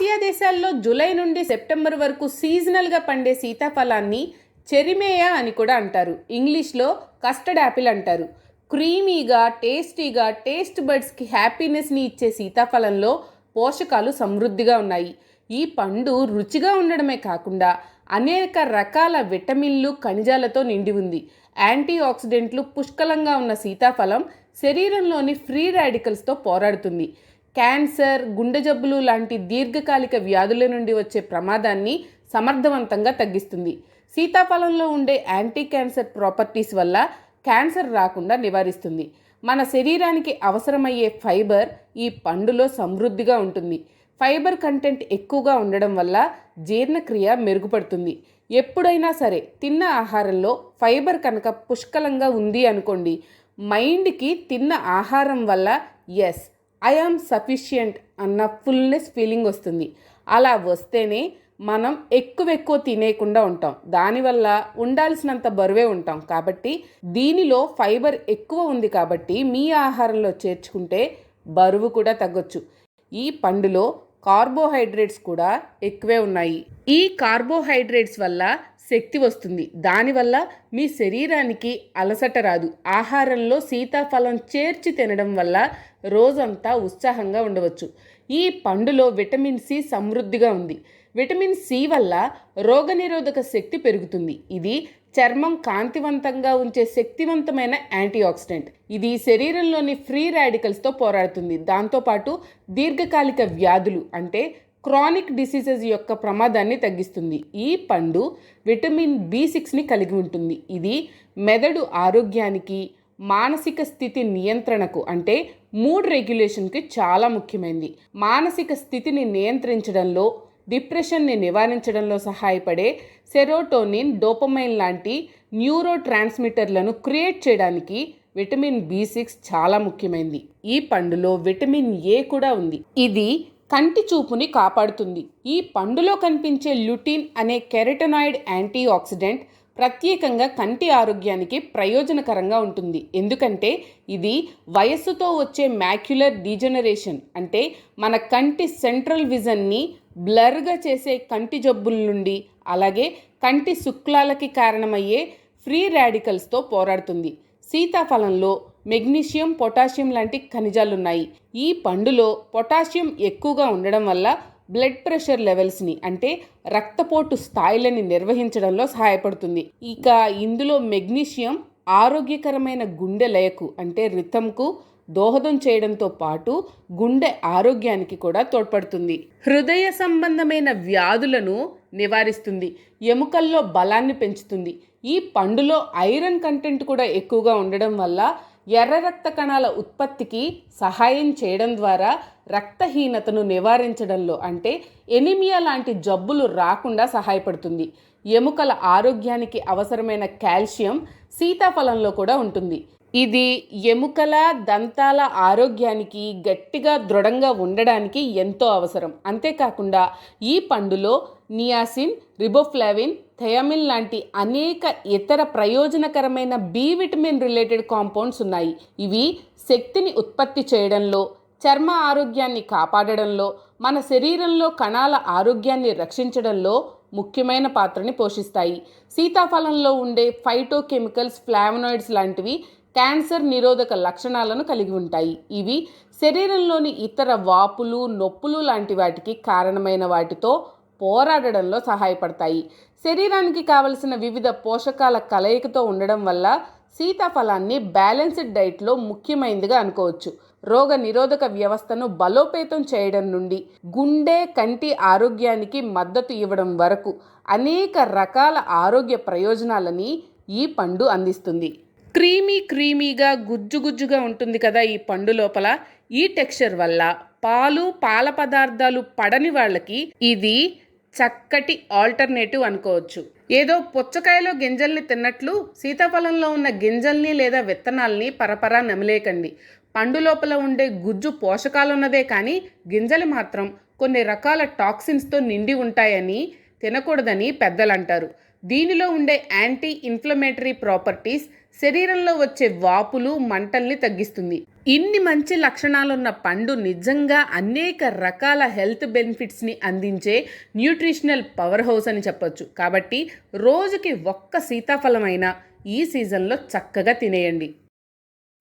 Asia దేశాల్లో July నుండి September వరకు సీజనల్గా పండే సీతాఫలాన్ని చెరిమేయా అని కూడా అంటారు. ఇంగ్లీష్లో కస్టర్డ్ యాపిల్ అంటారు. క్రీమీగా టేస్టీగా టేస్ట్ బర్డ్స్కి హ్యాపీనెస్ని ఇచ్చే సీతాఫలంలో పోషకాలు సమృద్ధిగా ఉన్నాయి. ఈ పండు రుచిగా ఉండడమే కాకుండా అనేక రకాల విటమిన్లు ఖనిజాలతో నిండి ఉంది. యాంటీ ఆక్సిడెంట్లు పుష్కలంగా ఉన్న సీతాఫలం శరీరంలోని ఫ్రీ రాడికల్స్తో పోరాడుతుంది. క్యాన్సర్ గుండె జబ్బులు లాంటి దీర్ఘకాలిక వ్యాధుల నుండి వచ్చే ప్రమాదాన్ని సమర్థవంతంగా తగ్గిస్తుంది. సీతాఫలంలో ఉండే యాంటీ క్యాన్సర్ ప్రాపర్టీస్ వల్ల క్యాన్సర్ రాకుండా నివారిస్తుంది. మన శరీరానికి అవసరమయ్యే ఫైబర్ ఈ పండులో సమృద్ధిగా ఉంటుంది. ఫైబర్ కంటెంట్ ఎక్కువగా ఉండడం వల్ల జీర్ణక్రియ మెరుగుపడుతుంది. ఎప్పుడైనా సరే తిన్న ఆహారంలో ఫైబర్ కనుక పుష్కలంగా ఉంది అనుకోండి మైండ్కి తిన్న ఆహారం వల్ల ఎస్ ఐ ఆమ్ సఫిషియంట్ అన్న ఫుల్నెస్ ఫీలింగ్ వస్తుంది. అలా వస్తేనే మనం ఎక్కువ ఎక్కువ తినేయకుండా ఉంటాం. దానివల్ల ఉండాల్సినంత బరువే ఉంటాం. కాబట్టి దీనిలో ఫైబర్ ఎక్కువ ఉంది కాబట్టి మీ ఆహారంలో చేర్చుకుంటే బరువు కూడా తగ్గొచ్చు. ఈ పండులో కార్బోహైడ్రేట్స్ కూడా ఎక్కువే ఉన్నాయి. ఈ కార్బోహైడ్రేట్స్ వల్ల శక్తి వస్తుంది. దానివల్ల మీ శరీరానికి అలసట రాదు. ఆహారంలో సీతాఫలం చేర్చి తినడం వల్ల రోజంతా ఉత్సాహంగా ఉండవచ్చు. ఈ పండులో విటమిన్ సి సమృద్ధిగా ఉంది. విటమిన్ సి వల్ల రోగనిరోధక శక్తి పెరుగుతుంది. ఇది చర్మం కాంతివంతంగా ఉంచే శక్తివంతమైన యాంటీ ఆక్సిడెంట్ ఇది శరీరంలోని ఫ్రీ రాడికల్స్తో పోరాడుతుంది. దాంతోపాటు దీర్ఘకాలిక వ్యాధులు అంటే క్రానిక్ డిసీజెస్ యొక్క ప్రమాదాన్ని తగ్గిస్తుంది. ఈ పండు విటమిన్ బి సిక్స్ని కలిగి ఉంటుంది. ఇది మెదడు ఆరోగ్యానికి మానసిక స్థితి నియంత్రణకు అంటే మూడ్ రెగ్యులేషన్కి చాలా ముఖ్యమైనది మానసిక స్థితిని నియంత్రించడంలో డిప్రెషన్ని నివారించడంలో సహాయపడే సెరోటోనిన్ డోపమైన్ లాంటి న్యూరో ట్రాన్స్మిటర్లను క్రియేట్ చేయడానికి విటమిన్ బి సిక్స్ చాలా ముఖ్యమైనది ఈ పండులో విటమిన్ ఏ కూడా ఉంది. ఇది కంటి చూపుని కాపాడుతుంది. ఈ పండులో కనిపించే లుటిన్ అనే కెరటనాయిడ్ యాంటీ ఆక్సిడెంట్ ప్రత్యేకంగా కంటి ఆరోగ్యానికి ప్రయోజనకరంగా ఉంటుంది. ఎందుకంటే ఇది వయస్సుతో వచ్చే మ్యాక్యులర్ డీజనరేషన్ అంటే మన కంటి సెంట్రల్ విజన్ని బ్లర్గా చేసే కంటి జబ్బుల నుండి అలాగే కంటి శుక్లాలకి కారణమయ్యే ఫ్రీ రాడికల్స్తో పోరాడుతుంది. సీతాఫలంలో మెగ్నీషియం పొటాషియం లాంటి ఖనిజాలు ఉన్నాయి ఈ పండులో పొటాషియం ఎక్కువగా ఉండడం వల్ల బ్లడ్ ప్రెషర్ లెవెల్స్ని అంటే రక్తపోటు స్థాయిలని నిర్వహించడంలో సహాయపడుతుంది. ఇక ఇందులో మెగ్నీషియం ఆరోగ్యకరమైన గుండె లయకు అంటే రిథంకు దోహదం చేయడంతో పాటు గుండె ఆరోగ్యానికి కూడా తోడ్పడుతుంది. హృదయ సంబంధమైన వ్యాధులను నివారిస్తుంది. ఎముకల్లో బలాన్ని పెంచుతుంది. ఈ పండులో ఐరన్ కంటెంట్ కూడా ఎక్కువగా ఉండడం వల్ల ఎర్ర రక్త కణాల ఉత్పత్తికి సహాయం చేయడం ద్వారా రక్తహీనతను నివారించడంలో అంటే ఎనిమియా లాంటి జబ్బులు రాకుండా సహాయపడుతుంది. ఎముకల ఆరోగ్యానికి అవసరమైన కాల్షియం సీతాఫలంలో కూడా ఉంటుంది. ఇది ఎముకల దంతాల ఆరోగ్యానికి గట్టిగా దృఢంగా ఉండడానికి ఎంతో అవసరం. అంతేకాకుండా ఈ పండులో నియాసిన్ రిబోఫ్లావిన్ థయామిన్ లాంటి అనేక ఇతర ప్రయోజనకరమైన బి విటమిన్ రిలేటెడ్ కాంపౌండ్స్ ఉన్నాయి. ఇవి శక్తిని ఉత్పత్తి చేయడంలో చర్మ ఆరోగ్యాన్ని కాపాడడంలో మన శరీరంలో కణాల ఆరోగ్యాన్ని రక్షించడంలో ముఖ్యమైన పాత్రని పోషిస్తాయి. సీతాఫలంలో ఉండే ఫైటోకెమికల్స్ ఫ్లావనాయిడ్స్ లాంటివి క్యాన్సర్ నిరోధక లక్షణాలను కలిగి ఉంటాయి. ఇవి శరీరంలోని ఇతర వాపులు నొప్పులు లాంటి వాటికి కారణమైన వాటితో పోరాడడంలో సహాయపడతాయి. శరీరానికి కావలసిన వివిధ పోషకాల కలయికతో ఉండడం వల్ల సీతాఫలాన్ని బ్యాలెన్స్డ్ డైట్లో ముఖ్యమైనదిగా అనుకోవచ్చు. రోగ నిరోధక వ్యవస్థను బలోపేతం చేయడం నుండి గుండె కంటి ఆరోగ్యానికి మద్దతు ఇవ్వడం వరకు అనేక రకాల ఆరోగ్య ప్రయోజనాలని ఈ పండు అందిస్తుంది. క్రీమీ క్రీమీగా గుజ్జు గుజ్జుగా ఉంటుంది కదా ఈ పండు లోపల. ఈ టెక్స్చర్ వల్ల పాలు పాల పదార్థాలు పడని వాళ్ళకి ఇది చక్కటి ఆల్టర్నేటివ్ అనుకోవచ్చు. ఏదో పుచ్చకాయలో గింజల్ని తిన్నట్లు సీతాఫలంలో ఉన్న గింజల్ని లేదా విత్తనాల్ని పరపరా నమిలేకండి. పండు లోపల ఉండే గుజ్జు పోషకాలున్నదే కానీ గింజలు మాత్రం కొన్ని రకాల టాక్సిన్స్తో నిండి ఉంటాయని తినకూడదని పెద్దలు అంటారు దీనిలో ఉండే యాంటీ ఇన్ఫ్లమేటరీ ప్రాపర్టీస్ శరీరంలో వచ్చే వాపులు మంటల్ని తగ్గిస్తుంది. ఇన్ని మంచి లక్షణాలున్న పండు నిజంగా అనేక రకాల హెల్త్ బెనిఫిట్స్ని అందించే న్యూట్రిషనల్ పవర్ హౌస్ అని చెప్పొచ్చు. కాబట్టి రోజుకి ఒక్క సీతాఫలమైనా ఈ సీజన్లో చక్కగా తినేయండి.